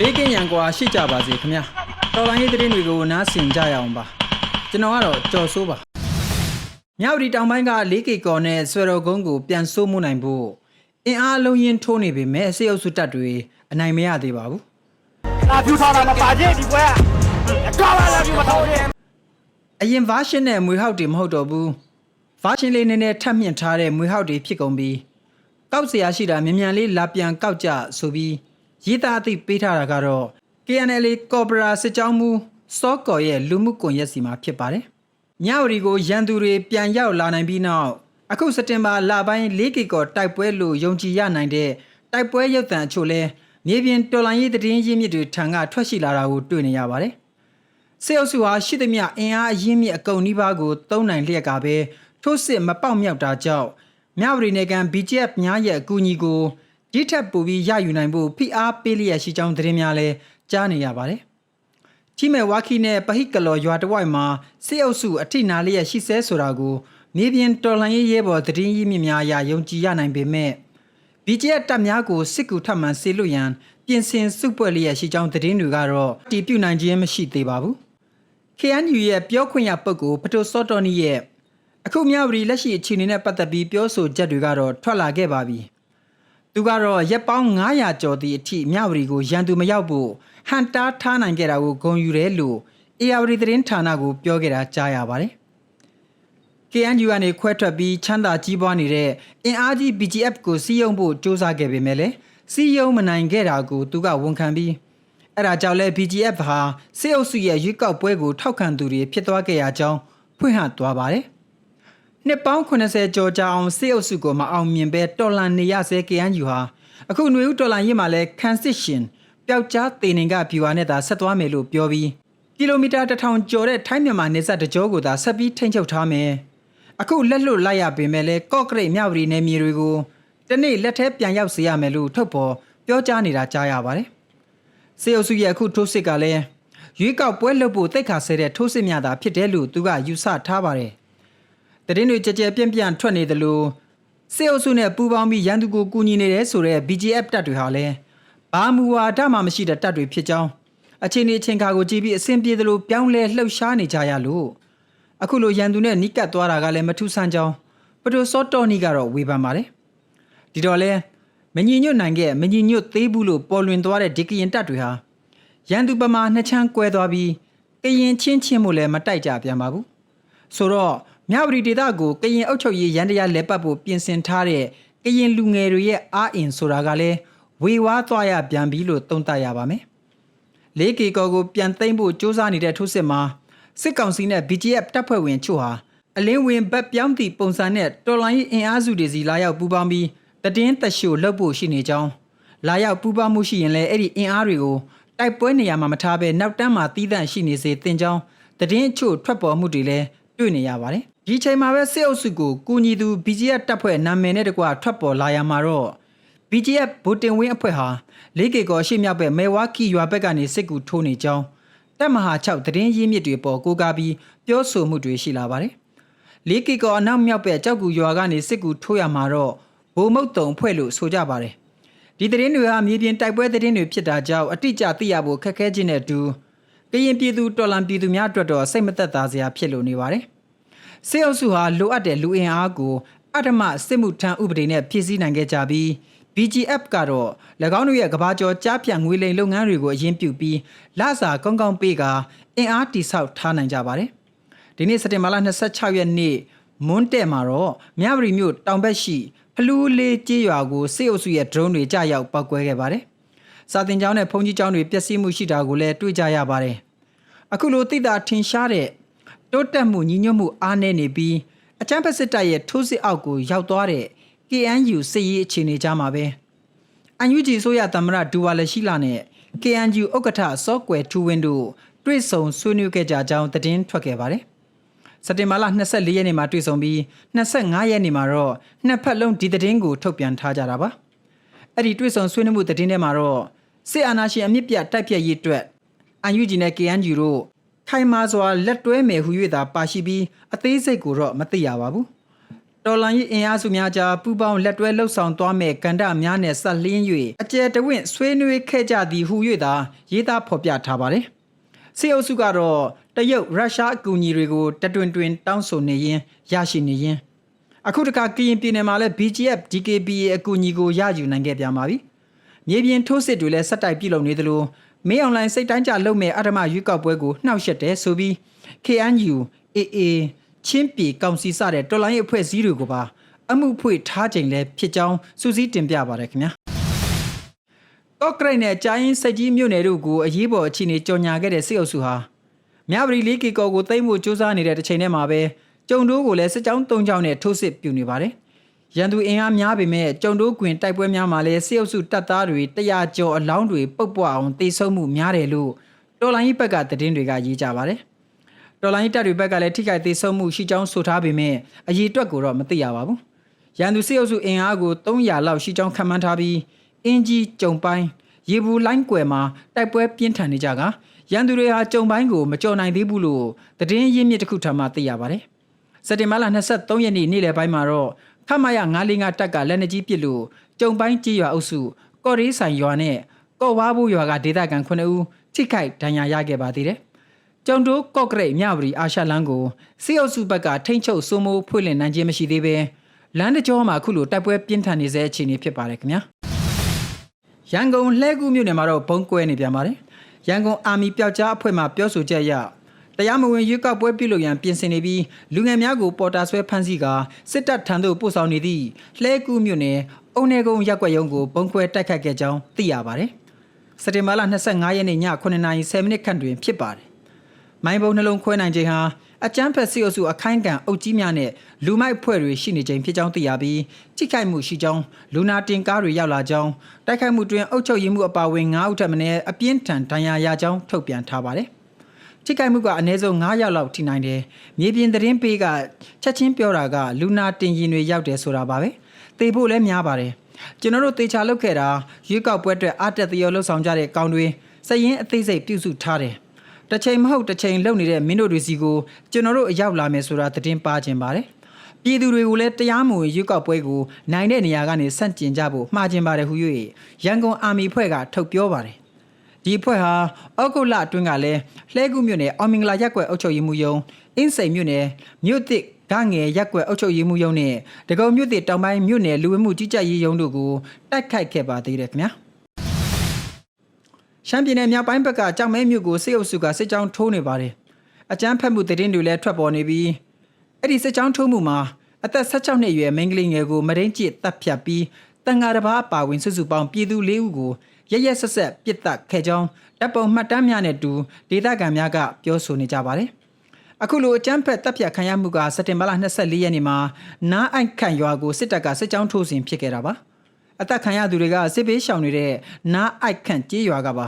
ဘေးကင်းရန်ကွာရှိကြပါစေခင်ဗျာတော်လိုင်းရေးသတင်းတွေကိုနားဆင်ကြရအောင်ပါကျွန်တော်ကတော့ကြော်စိုးပါမြောက်ဒီတောင်ပိုင်းက 4K ကော်နဲ့ဆွေတော်ကုန်းကိုပြန်ဆိုးမှုနိုင်ဖို့အင်အားအလုံးရင်ထိုးနေပေမဲ့စေအုပ်စုတပ်တွေအနိုင်မရသေးပါဘူး ငါဖြူထားတာမပါချင်းဒီပွဲကအကောက်လာလာပြီးမထောက်ရင် အရင် version နဲ့မွေဟောက်တွေမဟုတ်တော့ဘူး version လေးနည်းနည်းထပ်မြင့်ထားတဲ့မွေဟောက်တွေဖြစ်ကုန်ပြီးကောက်เสียရှိတာမြန်မြန်လေးလာပြန်ကောက်ကြဆိုပြီး ရေးသားအသိပေးထားတာကတော့ KNL ကော်ပိုရာစစ်ကြောင်းမူစောကော်ရဲ့လူမှုကွန်ရက်စီမှာဖြစ်ပါတယ်။ညဝရီကိုရန်သူတွေပြန်ရောက်လာနိုင်ပြီးနောက်အခုစက်တင်ဘာလပိုင်း၄ကီကော်တိုက်ပွဲလို့ယုံကြည်ရနိုင်တဲ့တိုက်ပွဲရုပ်သံအချို့လဲမြေပြင်တော်လိုင်းရေးသတင်းရင်းမြစ်တွေထံကထွက်ရှိလာတာကိုတွေ့နေရပါတယ်။စေအုပ်စုဟာရှိသမျှအင်အားအရင်းမြစ်အကုန်နီးပါးကိုသုံးနိုင်လျက်ကပဲထိုးစစ်မပေါက်မြောက်တာကြောင့်မြဝရီနယ်ကန် BGF များရဲ့အကူအညီကို ဒီထက်ပိုပြီးရယူနိုင်ဖို့ဖိအားပေးလျက်ရှိကြောင်းသတင်းများလည်းကြားနေရပါတယ်။ချိမဲ့ဝါခီနဲ့ပဟိကလော်ရွာတစ်ဝိုက်မှာစေအုပ်စုအထိနာလျက်ရှိဆဲဆိုတာကိုမြေပြင်တော်လှန်ရေးရဲဘော်သတင်းရင်းမြစ်များအရယုံကြည်ရနိုင်ပေမဲ့ BGF တပ်များကိုစစ်ကူထပ်မံဆေလွတ်ရန်ပြင်ဆင်စုပွဲလျက်ရှိကြောင်းသတင်းတွေကတော့တည်ပြုနိုင်ခြင်းမရှိသေးပါဘူး။ KNU ရဲ့ပြောခွင့်ရပုဂ္ဂိုလ်ပတိုစောတော်နီရဲ့အခုမြဝတီလက်ရှိအခြေအနေနဲ့ပတ်သက်ပြီးပြောဆိုချက်တွေကတော့ထွက်လာခဲ့ပါပြီ။ သူကတော့ရက်ပေါင်း900ကျော်သည့်အထိမြဝတီကိုရန်သူမရောက်ဖို့ဟန်တားထားနိုင်ခဲ့တာကိုဂုဏ်ယူတယ်လို့ AR သတင်းဌာနကိုပြောခဲ့တာကြားရပါတယ်။ KNU ကနေခွဲထွက်ပြီးချမ်းသာကြီးပွားနေတဲ့အင်အားကြီး BGF ကိုစီးယုံဖို့စ조사ခဲ့ပေမဲ့လည်းစီးယုံမနိုင်ခဲ့တာကိုသူကဝန်ခံပြီးအဲ့ဒါကြောင့်လဲ BGF ဟာစစ်အုပ်စုရဲ့ရွေးကောက်ပွဲကိုထောက်ခံသူတွေဖြစ်သွားခဲ့ရကြောင်းဖွင့်ဟသွားပါတယ်။ နှစ်ပေါင်း80ကျော်ကြာအောင်စစ်အုပ်စုကိုမအောင်မြင်ပဲတော်လန်နေရဆဲ KNU ဟာအခုຫນွေဦးတော်လန်ရေးမှာလဲခန်းစစ်ရှင်ပျောက်ကြားတေနေကဗျူဟာနဲ့သာဆက်သွားမယ်လို့ပြောပြီးကီလိုမီတာ1000ကျော်တဲ့ထိုင်းမြန်မာနေဆက်တကြောကိုသာဆက်ပြီးထိန်းချုပ်ထားမယ်။အခုလက်လွတ်လိုက်ရပေမဲ့လဲကော့ကရိတ်မြဝတီနယ်မြေတွေကိုတနေ့လက်ထဲပြန်ရောက်စေရမယ်လို့ထုတ်ပေါ်ပြောကြားနေတာကြားရပါတယ်။စေအုပ်စုရဲ့အခုထိုးစစ်ကလည်းရွေးကောက်ပွဲလုပ်ဖို့တိတ်ခါဆဲတဲ့ထိုးစစ်များသာဖြစ်တယ်လို့သူကယူဆထားပါတယ်။ တရင်တွေကြကြပြန့်ပြန့်ထွက်နေတယ်လို့စေအုပ်စုနဲ့ပူးပေါင်းပြီးရန်သူကိုကူညီနေတယ်ဆိုတဲ့ BGF တပ်တွေဟာလည်းဘာမူဝါဒမှမရှိတဲ့တပ်တွေဖြစ်ကြောင်းအချိန်ဒီအချိန်ခါကိုကြည့်ပြီးအဆင်ပြေသလိုပြောင်းလဲလှုပ်ရှားနေကြရလို့အခုလိုရန်သူနဲ့နိကတ်သွားတာကလည်းမထူးဆန်းကြောင်းပတိုစောတော်နီကတော့ဝေဖန်ပါတယ်ဒီတော့လဲမညီညွတ်နိုင်ခဲ့မညီညွတ်သေးဘူးလို့ပေါ်လွင်သွားတဲ့ဒီကရင်တပ်တွေဟာရန်သူပမာနှစ်ချမ်းကွဲသွားပြီးကရင်ချင်းချင်းမို့လည်းမတိုက်ကြပြန်ပါဘူး ဆိုတော့မြဝတီဒေသကိုကရင်အုပ်ချုပ်ရေးရန်တရားလဲပတ်ဖို့ပြင်ဆင်ထားတဲ့ကရင်လူငယ်တွေရဲ့အားအင်ဆိုတာကလည်းဝေဝါးသွားရပြန်ပြီလို့သုံးသပ်ရပါမယ်။လေးကေကောကိုပြန်သိမ်းဖို့စ조사နေတဲ့ထိုးစစ်မှာစစ်ကောင်စီနဲ့ BGF တပ်ဖွဲ့ဝင်ချို့ဟာအလင်းဝင်ဘက်ပြောင်းသည့်ပုံစံနဲ့တော်လိုင်းအင်အားစုတွေစီလာရောက်ပူးပေါင်းပြီးတည်င်းသက်ရှို့လုပ်ဖို့ရှိနေကြောင်းလာရောက်ပူးပေါင်းမှုရှိရင်လည်းအဲ့ဒီအင်အားတွေကိုတိုက်ပွဲနေရာမှာမထားဘဲနောက်တန်းမှာတီးတန့်ရှိနေစေတင်ကြောင်းတည်င်းချို့ထွက်ပေါ်မှုတွေလည်း တွေ့နေရပါတယ်။ဒီချိန်မှာပဲစစ်အုပ်စုကိုကူညီသူ BGF တပ်ဖွဲ့နာမည်နဲ့တကွထွက်ပေါ်လာရမှာတော့ BGF ဗိုလ်တင်ဝင်းအဖွဲ့ဟာလေးကေကောရှေ့မြောက်ဘက်မဲဝါကီရွာဘက်ကနေစစ်ကူထိုးနေကြောင်းတပ်မဟာ6တရင်ရင်းမြစ်တွေပေါ်ကိုကားပြီးပြောဆိုမှုတွေရှိလာပါတယ်။လေးကေကောအနောက်မြောက်ဘက်ကြောက်ကူရွာကနေစစ်ကူထိုးရမှာတော့ဘိုလ်မုတ်တုံဖွဲ့လို့ဆိုကြပါတယ်။ဒီတရင်တွေဟာမြေပြင်တိုက်ပွဲတရင်တွေဖြစ်တာကြောင့်အတိအကျသိရဖို့ခက်ခဲခြင်းနဲ့အတူ ကရင်ပြည်သူတော်လန်ပြည်သူများအတွက်တော့စိတ်မသက်သာစရာဖြစ်လို့နေပါတယ်။စစ်အုပ်စုဟာလိုအပ်တဲ့လူအင်အားကိုအဓမ္မစစ်မှုထမ်းဥပဒေနဲ့ပြည်စည်းနိုင်ခဲ့ကြပြီး BGF ကတော့၎င်းတို့ရဲ့ကဘာကျော်ကြားဖြတ်ငွေလိမ်လုပ်ငန်းတွေကိုအရင်ပြုပြီးလစာကောင်းကောင်းပေးကအင်အားတိဆောက်ထားနိုင်ကြပါတယ်။ဒီနေ့စက်တင်ဘာလ26ရက်နေ့မွန်းတဲ့မှာတော့မြဝတီမြို့တောင်ဘက်ရှိဖလူးလေးကျေးရွာကိုစစ်အုပ်စုရဲ့ drone တွေကြာရောက်ပောက်ကွဲခဲ့ပါတယ်။ စာတင်ကျောင်းနဲ့ဘုံကြီးကျောင်းတွေပျက်စီးမှုရှိတာကိုလည်းတွေ့ကြရပါတယ်။အခုလိုသိတာထင်ရှားတဲ့တိုးတက်မှုညီညွတ်မှုအားနည်းနေပြီးအချမ်းဖက်စစ်တပ်ရဲ့ထိုးစစ်အောက်ကိုရောက်သွားတဲ့ KNU စစ်ရေးအခြေအနေကြားမှာပဲအန်ယူဂျီဆိုရသမရဒူဝါလရှိလာနဲ့ KNU ဥက္ကဋ္ဌစောကွယ်ထူဝင်းတို့တွေ့ဆုံဆွေးနွေးခဲ့ကြကြောင်းသတင်းထွက်ခဲ့ပါတယ်။စက်တင်ဘာလ24ရက်နေ့မှာတွေ့ဆုံပြီး25ရက်နေ့မှာတော့နှစ်ဖက်လုံးဒီသတင်းကိုထုတ်ပြန်ထားကြတာပါ။အဲ့ဒီတွေ့ဆုံဆွေးနွေးမှုသတင်းထဲမှာတော့ စစ်အာဏာရှင်အမြင့်ပြတ်တိုက်ပြည့်ရေးအတွက်အန်ယူဂျီနဲ့ KNU တို့ခိုင်မာစွာလက်တွဲမယ်ဟူ၍သာပါရှိပြီးအသေးစိတ်ကိုတော့မသိရပါဘူး။တော်လန်ရေးအင်အားစုများကြားပူးပေါင်းလက်တွဲလှုပ်ဆောင်သွားမဲ့ကန္တများနဲ့ဆက်လင်း၍အကျယ်တဝင့်ဆွေးနွေးခဲ့ကြသည်ဟု၍သာရေးသားဖော်ပြထားပါတယ်။စစ်အုပ်စုကတော့တရုတ်ရုရှားအကူအညီတွေကိုတတွင်တွင်တောင်းဆိုနေရင်ရရှိနေရင်အခုတခါကရင်ပြည်နယ်မှာလည်း BGF DKBA အကူအညီကိုရယူနိုင်ခဲ့ပြန်ပါပြီ။ မြေပြင်ထိုးစစ်တွေလည်းဆက်တိုက်ပြုလုပ်နေသလိုမင်းအွန်လိုင်းစိတ်တိုင်းကြလုပ်မဲ့အထမရွေးကောက်ပွဲကိုနှောက်ယှက်တယ်ဆိုပြီး KNU AA ချင်းပြည်ကောင်စီစတဲ့တော်လိုင်းရေးအဖွဲ့အစည်းတွေကိုပါအမှုဖွေထားချိန်လဲဖြစ်ကြောင်းစူးစီးတင်ပြပါရခင်ဗျာကော့ကရိတ်နဲ့ကြာရင်စိတ်ကြီးမြို့နယ်တို့ကိုအရေးပေါ်အခြေအနေကြော်ညာခဲ့တဲ့စစ်အုပ်စုဟာမြဝတီလေးကီကော်ကိုသိမ်းဖို့စူးစမ်းနေတဲ့တစ်ချိန်တည်းမှာပဲကျုံတိုးကိုလည်းစစ်ကြောင်း၃ကြောင်းနဲ့ထိုးစစ်ပြုနေပါတယ် ရန်သူအင်အားများပေမဲ့ကျုံတိုးကွင်တိုက်ပွဲများမှာလည်းစစ်အုပ်စုတပ်သားတွေတရားကျော်အလောင်းတွေပုတ်ပွားအောင်တေဆုံးမှုများတယ်လို့တော်လိုင်းရေးဘက်ကသတင်းတွေကရေးကြပါတယ်တော်လိုင်းရေးတပ်တွေဘက်ကလည်းထိခိုက်သေးဆုံးမှုရှိကြောင်းဆိုထားပေမဲ့အရေးအတွက်ကိုတော့မသိရပါဘူးရန်သူစစ်အုပ်စုအင်အားကို300လောက်ရှိကြောင်းခန့်မှန်းထားပြီးအင်ဂျီကျုံပိုင်းရေဘူးလိုင်းကွယ်မှာတိုက်ပွဲပြင်းထန်နေကြကရန်သူတွေဟာကျုံပိုင်းကိုမကြော်နိုင်သေးဘူးလို့သတင်းရင်းမြစ်တစ်ခုထပ်မသိရပါတယ်စက်တင်ဘာလ23ရက်နေ့နေ့လယ်ပိုင်းမှာတော့ခ မရ955တပ်ကလက်နက်ကြီးပစ်လို့ကျုံပိုင်းကြီးရွာအုပ်စုကော်ရေးဆိုင်ရွာနဲ့ကော့ဝါဘူးရွာကဒေသခံ9ဦးထိခိုက်ဒဏ်ရာရခဲ့ပါသေးတယ်။ကျုံတိုးကော့ကရိတ်မြဝတီအာရှလန်းကိုစီအုပ်စုဘက်ကထိမ့်ချုပ်စိုးမိုးဖွင့်လှစ်နိုင်ခြင်းမရှိသေးပဲလမ်းတကြောမှာအခုလိုတိုက်ပွဲပြင်းထန်နေစေအခြေအနေဖြစ်ပါတယ်ခင်ဗျာ။ရန်ကုန်လှဲကူးမြို့နယ်မှာတော့ဘုံကွဲနေပြန်ပါတယ်။ရန်ကုန်အာမီပျောက်ကြားအဖွဲ့မှပြောဆိုချက်အရ တရားမဝင်ရွေးကောက်ပွဲပြုလုပ်ရန်ပြင်ဆင်နေပြီးလူငယ်များကိုပေါ်တာဆွဲဖမ်းဆီးကာစစ်တပ်ထံသို့ပို့ဆောင်နေသည့်လှဲကူးမြို့နယ်အုံနေကုန်းရက်ွက်ရုံးကိုပုံခွဲတိုက်ခတ်ခဲ့ကြောင်းသိရပါတယ်။စက်တင်ဘာလ25ရက်နေ့ည9:10မိနစ်ခန့်တွင်ဖြစ်ပါတယ်။မိုင်းဘုံနှလုံးခွဲနိုင်ခြင်းဟာအကြမ်းဖက်စစ်အုပ်စုအခိုင်အခံအုပ်ကြီးများနဲ့လူမိုက်ဖွဲ့တွေရှိနေခြင်းဖြစ်ကြောင်းသိရပြီးထိခိုက်မှုရှိကြောင်းလူနာတင်ကားတွေရောက်လာကြောင်းတိုက်ခိုက်မှုတွင်အုပ်ချုပ်ရေးမှုအပါအဝင်9ဦးထပ်မံအပြင်းထန်ဒဏ်ရာရကြောင်းထုတ်ပြန်ထားပါတယ်။ ထိခိုက်မှုကအနည်းဆုံး9ရောက်လောက်ထိနိုင်တယ်။မြေပြင်သတင်းပေးကချက်ချင်းပြောတာကလူနာတင်ရင်တွေရောက်တယ်ဆိုတာပါပဲ။တေဖို့လည်းများပါတယ်။ကျွန်တော်တို့တေချာလုပ်ခဲ့တာရွေးကောက်ပွဲအတွက်အတက်တရောလှုပ်ဆောင်ကြတဲ့ကောင်းတွေစရင်အသေးစိတ်ပြုစုထားတယ်။တစ်ချိန်မဟုတ်တစ်ချိန်လုပ်နေတဲ့မင်းတို့တွေစီကိုကျွန်တော်တို့အရောက်လာမယ်ဆိုတာသတင်းပါခြင်းပါတယ်။ပြည်သူတွေကိုလည်းတရားမဝင်ရွေးကောက်ပွဲကိုနိုင်တဲ့နေရာကနေဆန့်ကျင်ကြဖို့မှားခြင်းပါတယ်ဟု၍ရန်ကုန်အာမီဖွဲ့ကထုတ်ပြောပါတယ်။ ဒီဖွဲ့ဟာအောက်ကုတ်လအတွင်းကလည်းလှဲကူးမြို့နယ်အောင်မင်္ဂလာရက်ကွယ်အုပ်ချုပ်ရေးမှူးယုံအင်းစိန်မြို့နယ်မြို့သစ်ဓာငယ်ရက်ကွယ်အုပ်ချုပ်ရေးမှူးယုံနဲ့တကုံမြို့သစ်တောင်ပိုင်းမြို့နယ်လူဝင်မှုကြီးကြပ်ရေးယုံတို့ကိုတိုက်ခိုက်ခဲ့ပါသေးတယ်ခင်ဗျာ။ရှမ်းပြည်နယ်မြောက်ပိုင်းဘက်ကကြောက်မဲမြို့ကိုစစ်အုပ်စုကစစ်ကြောင်းထိုးနေပါတယ်။အကြမ်းဖက်မှုသတင်းတွေလည်းထွက်ပေါ်နေပြီးအဲ့ဒီစစ်ကြောင်းထိုးမှုမှာအသက်16နှစ်အရွယ်မိန်းကလေးငယ်ကိုမရင်းကျစ်တပ်ဖြတ်ပြီးတန်ဃာတစ်ပါးအပါဝင်စုစုပေါင်းပြည်သူ၄ဦးကို ရရက်ဆက်ဆက်ပစ်တက်ခဲ့ကြောင်းတပ်ပုံမှတ်တမ်းများနဲ့တူဒေသခံများကပြောဆိုနေကြပါတယ်။အခုလိုအကြမ်းဖက်တပ်ဖြတ်ခံရမှုကစက်တင်ဘာလ24ရက်နေ့မှာနားအိုက်ခန့်ရွာကိုစစ်တပ်ကစစ်ကြောင်းထိုးစဉ်ဖြစ်ခဲ့တာပါ။အသက်ခံရသူတွေကစစ်ဘေးရှောင်နေတဲ့နားအိုက်ခန့်ကြေးရွာကပါ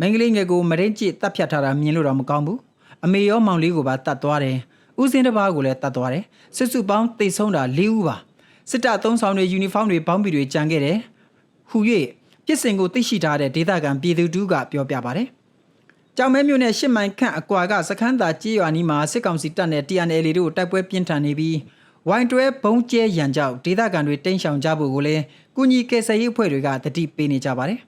မင်္ဂလိငယ်ကိုမရင်ကျစ်တပ်ဖြတ်ထားတာမြင်လို့တော့မကောင်းဘူး။အမေရောမောင်လေးကိုပါတတ်သွားတယ်။ဦးစင်းတစ်ပါးကိုလည်းတတ်သွားတယ်။စစ်စုပေါင်းတိတ်ဆုံးတာ၄ဦးပါ။စစ်တပ်အုံဆောင်တွေယူနီဖောင်းတွေပေါင်းပြီးတွေကြံခဲ့တယ်။ဟူ၍ ပြစ်စင်ကိုသိရှိထားတဲ့ဒေသခံပြည်သူတူကပြောပြပါတယ်။ကြောင်မဲမြို့နယ်ရှစ်မိုင်ခန့်အကွာကစခန်းသာကြေးရွာနီးမှာစစ်ကောင်စီတပ်နဲ့ TNL တို့တိုက်ပွဲပြင်းထန်နေပြီးဝိုင်တွဲဘုံကျဲရန်ကြောင့်ဒေသခံတွေတိမ်းရှောင်ကြဖို့ကိုလည်းကုညီကယ်ဆယ်ရေးအဖွဲ့တွေကတတိပေးနေကြပါတယ်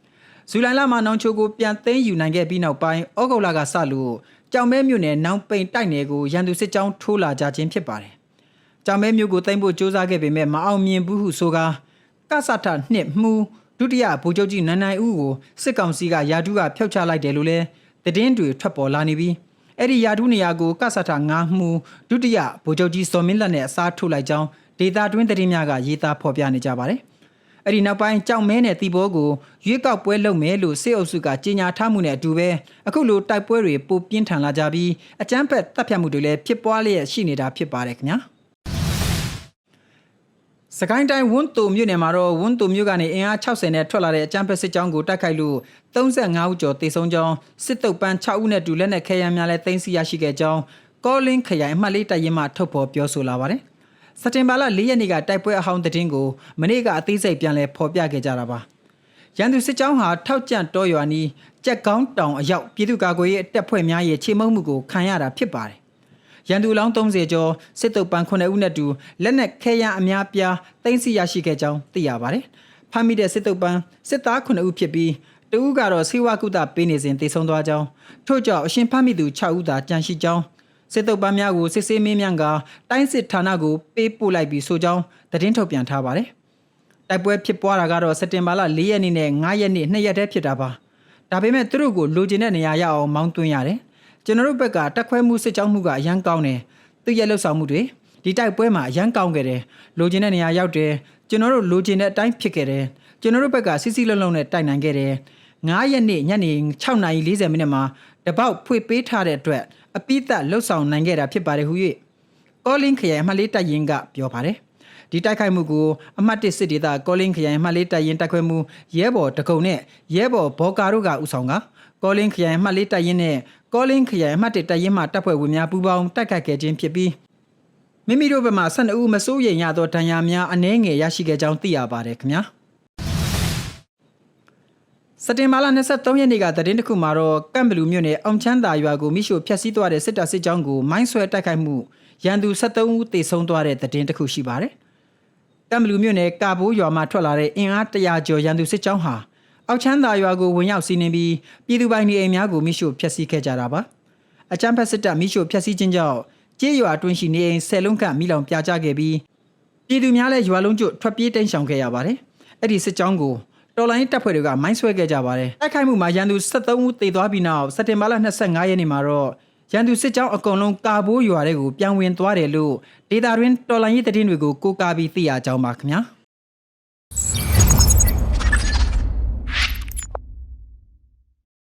။ဇူလိုင်လမှာနောင်ချိုကိုပြန်သိမ်းယူနိုင်ခဲ့ပြီးနောက်ပိုင်းဩဂုတ်လကစလို့ကြောင်မဲမြို့နယ်နောင်ပိန်တိုက်နယ်ကိုရန်သူစစ်ကြောင်းထိုးလာကြခြင်းဖြစ်ပါတယ်။ကြောင်မဲမြို့ကိုသိမ်းဖို့စ조사ခဲ့ပေမဲ့မအောင်မြင်ဘူးဟုဆိုကာကဆထနှစ်မှု ဒုတိယဗိုလ်ချုပ်ကြီးနန်းနိုင်ဦးကိုစစ်ကောင်စီကယာဒူးကဖျောက်ချလိုက်တယ်လို့လည်းသတင်းတွေထွက်ပေါ်လာနေပြီးအဲ့ဒီယာဒူးနေရာကိုကဆထငါးမှုဒုတိယဗိုလ်ချုပ်ကြီးစော်မင်းလက်နဲ့အစားထိုးလိုက်ကြောင်းဒေတာတွင်းသတင်းများကရေးသားဖော်ပြနေကြပါတယ်။အဲ့ဒီနောက်ပိုင်းကြောင်မဲနဲ့တီဘောကိုရွေးကောက်ပွဲလုပ်မယ်လို့စစ်အုပ်စုကကြေညာထားမှုနဲ့အတူပဲအခုလိုတိုက်ပွဲတွေပိုပြင်းထန်လာကြပြီးအကြမ်းဖက်တပ်ဖြတ်မှုတွေလည်းဖြစ်ပွားလျက်ရှိနေတာဖြစ်ပါတယ်ခင်ဗျာ။ စကိုင်းတိုင်းဝန်းတူမြို့နယ်မှာတော့ဝန်းတူမြို့ကနေအင်အား60နဲ့ထွက်လာတဲ့အကြမ်းဖက်စစ်ကြောင်းကိုတိုက်ခိုက်လို့35ဦးကျော်တေဆုံးကြောင်းစစ်တုပ်ပန်း6ဦးနဲ့တူလက်နက်ခဲယမ်းများလည်းတင်စီရရှိခဲ့ကြောင်းကောလင်းခရိုင်အမှတ်လေးတပ်ရင်းမှထုတ်ဖော်ပြောဆိုလာပါတယ်။စက်တင်ဘာလ4ရက်နေ့ကတိုက်ပွဲအဟောင်းတည်င်းကိုမနေ့ကအသေးစိတ်ပြန်လည်ဖော်ပြခဲ့ကြတာပါ။ရန်သူစစ်ကြောင်းဟာထောက်ကြန့်တော်ရွာနီးကြက်ကောင်းတောင်အရောက်ပြည်သူ့ကာကွယ်ရေးတပ်ဖွဲ့များရဲ့ခြေမုံမှုကိုခံရတာဖြစ်ပါတယ်။ ရန်သူလောင်း30ကျော်စစ်တုပ်ပန်း9ဦးနဲ့တူလက်နက်ခဲယမ်းအများပြားတင်စီရရှိခဲ့ကြောင်းသိရပါတယ်။ဖမ်းမိတဲ့စစ်တုပ်ပန်းစစ်သား9ဦးဖြစ်ပြီးတဦးကတော့ဆေးဝါးကုသပေးနေစဉ်တေဆုံးသွားကြောင်းထို့ကြောင့်အရှင်ဖမ်းမိသူ6ဦးသာကြန့်ရှိကြောင်းစစ်တုပ်ပန်းများကိုစစ်ဆေးမင်းမြန်ကတိုင်းစစ်ဌာနကိုပေးပို့လိုက်ပြီးဆိုကြောင်းသတင်းထုတ်ပြန်ထားပါတယ်။တိုက်ပွဲဖြစ်ပွားတာကတော့စက်တင်ဘာလ4ရက်နေ့နဲ့5ရက်နေ့2ရက်တည်းဖြစ်တာပါ။ဒါပေမဲ့သူတို့ကိုလိုချင်တဲ့နေရာရအောင်မောင်းသွင်းရတယ်။ ကျွန်တော်တို့ဘက်ကတက်ခွဲမှုစစ်ကြောင်းမှုကအရန်ကောင်းတယ်။သူရဲ့လှုပ်ဆောင်မှုတွေဒီတိုက်ပွဲမှာအရန်ကောင်းခဲ့တယ်။လိုချင်တဲ့နေရာရောက်တယ်။ကျွန်တော်တို့လိုချင်တဲ့အတိုင်းဖြစ်ခဲ့တယ်။ကျွန်တော်တို့ဘက်ကစစ်စစ်လုံးလုံးနဲ့တိုက်နိုင်ခဲ့တယ်။9ရက်နေ့ညနေ6:40မိနစ်မှာတပေါက်ဖွေပေးထားတဲ့အတွက်အပိသက်လှုပ်ဆောင်နိုင်ခဲ့တာဖြစ်ပါတယ်ဟူ၍ကောလင်းခရိုင်အမှတ်လေးတိုက်ရင်ကပြောပါတယ်။ဒီတိုက်ခိုက်မှုကိုအမှတ်1စစ်ဒေသကောလင်းခရိုင်အမှတ်လေးတိုက်ရင်တိုက်ခွဲမှုရဲဘော်တကုံနဲ့ရဲဘော်ဘော်ကာတို့ကဥဆောင်က ကောလင်းခရိုင်အမှတ်လေးတိုက်ရင်နဲ့ကောလင်းခရိုင်အမှတ်1တိုက်ရင်မှတပ်ဖွဲ့ဝင်များပူးပေါင်းတိုက်ခိုက်ခဲ့ခြင်းဖြစ်ပြီးမိမိတို့ဘက်မှ12ဦးမစိုးရိမ်ရသောဒဏ်ရာများအနည်းငယ်ရရှိခဲ့ကြောင်းသိရပါတယ်ခင်ဗျာ။စက်တင်ဘာလ23ရက်နေ့ကသတင်းတစ်ခုမှာတော့ကမ်ဘလူမြို့နယ်အောင်ချမ်းသာရွာကိုမိရှို့ဖျက်ဆီးသွားတဲ့စစ်တပ်စစ်ကြောင်းကိုမိုင်းဆွဲတိုက်ခိုက်မှုရန်သူ73ဦးသေဆုံးသွားတဲ့သတင်းတစ်ခုရှိပါတယ်။ကမ်ဘလူမြို့နယ်ကာဘိုးရွာမှာထွက်လာတဲ့အင်အား100ကျော်ရန်သူစစ်ကြောင်းဟာ အောက်ချမ်းသာရွာကိုဝင်ရောက်စီးနင်းပြီးပြည်သူပိုင်နေအိမ်များကိုမိရှို့ဖျက်ဆီးခဲ့ကြတာပါ။အချမ်းဖက်စစ်တပ်မိရှို့ဖျက်ဆီးခြင်းကြောင့်ကြေးရွာအတွင်းရှိနေအိမ်10လုံးခန့်မိလောင်ပြာကျခဲ့ပြီးပြည်သူများလည်းရွာလုံးကျွတ်ထွက်ပြေးတိမ်းရှောင်ခဲ့ရပါတယ်။အဲ့ဒီစစ်ကြောင်းကိုတော်လိုင်းတပ်ဖွဲ့တွေကမိုင်းဆွဲခဲ့ကြပါတယ်။တိုက်ခိုက်မှုမှာရန်သူ73ဦးသေသွားပြီးနောက်စက်တင်ဘာလ25ရက်နေ့မှာတော့ရန်သူစစ်ကြောင်းအကုန်လုံးကာဘိုးရွာတွေကိုပြန်ဝင်သွားတယ်လို့ဒေတာတွင်တော်လိုင်းရေးသတင်းတွေကိုကိုးကားပြီးသိရကြောင်းပါခင်ဗျာ။